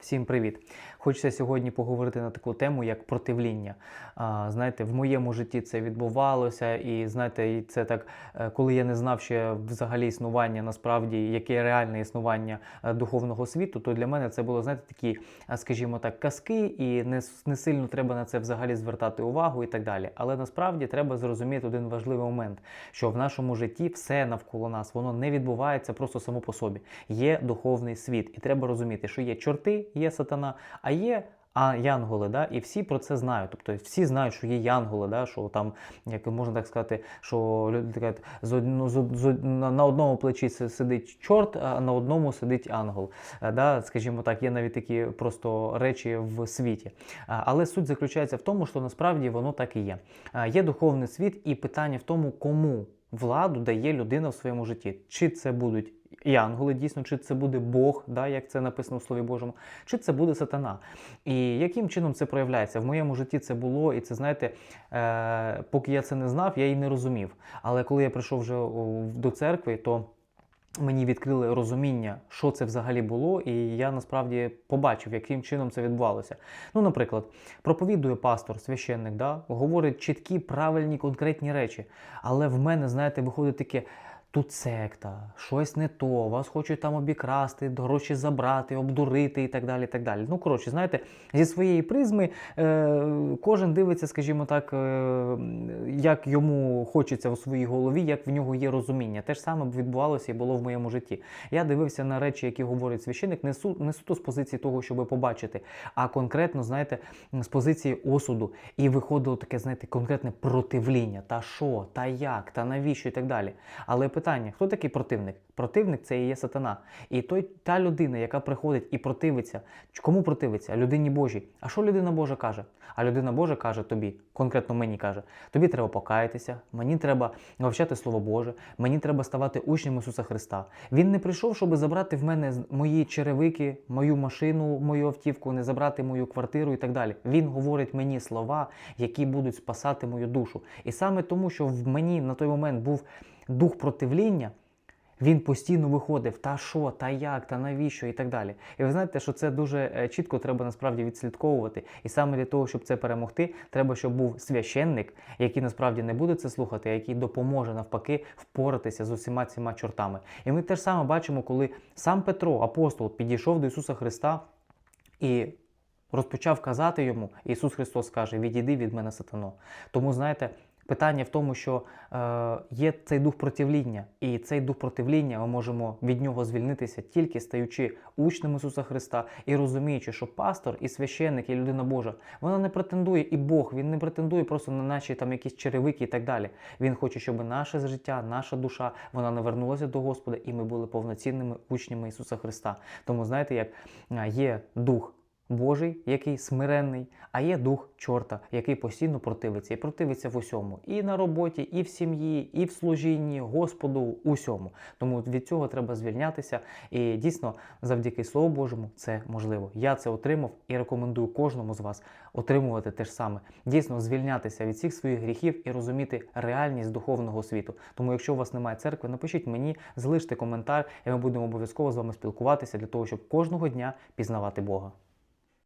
Всім привіт! Хочеться сьогодні поговорити на таку тему, як противління. А, знаєте, в моєму житті це відбувалося, і знаєте, це так, е, коли я не знав ще взагалі існування, насправді, яке реальне існування е, духовного світу, то для мене це було, знаєте, такі, скажімо так, казки, і не, не сильно треба на це взагалі звертати увагу і так далі. Але насправді треба зрозуміти один важливий момент, що в нашому житті все навколо нас, воно не відбувається просто само по собі. Є духовний світ, і треба розуміти, що є чорти, є сатана, а є. А янголи, да, і всі про це знають. Тобто всі знають, що є янголи, да, що там, як можна так сказати, що люди кажуть, з одно, з, з, на, одному плечі сидить чорт, а на одному сидить ангел. Е, Да, скажімо так, є навіть такі просто речі в світі. Але суть заключається в тому, що насправді воно так і є. Є духовний світ, і питання в тому, кому владу дає людина в своєму житті. Чи це будуть і янголи, дійсно, чи це буде Бог, да, як це написано в Слові Божому, чи це буде сатана. І яким чином це проявляється? В моєму житті це було, і це знаєте, е, поки я це не знав, я і не розумів. Але коли я прийшов вже до церкви, то мені відкрили розуміння, що це взагалі було, і я насправді побачив, яким чином це відбувалося. Ну, наприклад, проповідує пастор, священник, да, говорить чіткі, правильні, конкретні речі. Але в мене, знаєте, виходить таке. Тут секта, щось не то, вас хочуть там обікрасти, гроші забрати, обдурити і так далі. і так далі. Ну, коротше, знаєте, зі своєї призми е, кожен дивиться, скажімо так, е, як йому хочеться у своїй голові, як в нього є розуміння. Те ж саме відбувалося і було в моєму житті. Я дивився на речі, які говорить священник, не, су, не суто з позиції того, щоб побачити, а конкретно, знаєте, з позиції осуду. І виходило таке, знаєте, конкретне противління. Та що, та як, та навіщо і так далі. Але питання: хто такий противник? Противник це і є сатана. І той та людина, яка приходить і противиться, кому противиться? Людині Божій. А що людина Божа каже? А людина Божа каже тобі, конкретно мені каже: тобі треба покаятися, мені треба навчати Слово Боже, мені треба ставати учнем Ісуса Христа. Він не прийшов, щоб забрати в мене мої черевики, мою машину, мою автівку, не забрати мою квартиру і так далі. Він говорить мені слова, які будуть спасати мою душу. І саме тому, що в мені на той момент був дух противління. Він постійно виходив, та що, та як, та навіщо і так далі. І ви знаєте, що це дуже е, чітко треба насправді відслідковувати. І саме для того, щоб це перемогти, треба, щоб був священник, який насправді не буде це слухати, а який допоможе навпаки впоратися з усіма цими чортами. І ми теж саме бачимо, коли сам Петро, апостол, підійшов до Ісуса Христа і розпочав казати йому, Ісус Христос каже: Відійди від мене, сатано. Тому знаєте. Питання в тому, що е, є цей дух противління, і цей дух противління ми можемо від нього звільнитися тільки стаючи учнем Ісуса Христа і розуміючи, що пастор і священник, і людина Божа, вона не претендує, і Бог він не претендує просто на наші там якісь черевики і так далі. Він хоче, щоб наше життя, наша душа, вона навернулася до Господа, і ми були повноцінними учнями Ісуса Христа. Тому знаєте, як е, є дух. Божий, який смиренний, а є дух чорта, який постійно противиться і противиться в усьому, і на роботі, і в сім'ї, і в служінні Господу, усьому. Тому від цього треба звільнятися. І дійсно, завдяки Слову Божому, це можливо. Я це отримав і рекомендую кожному з вас отримувати те ж саме. Дійсно, звільнятися від всіх своїх гріхів і розуміти реальність духовного світу. Тому, якщо у вас немає церкви, напишіть мені, залиште коментар, і ми будемо обов'язково з вами спілкуватися для того, щоб кожного дня пізнавати Бога.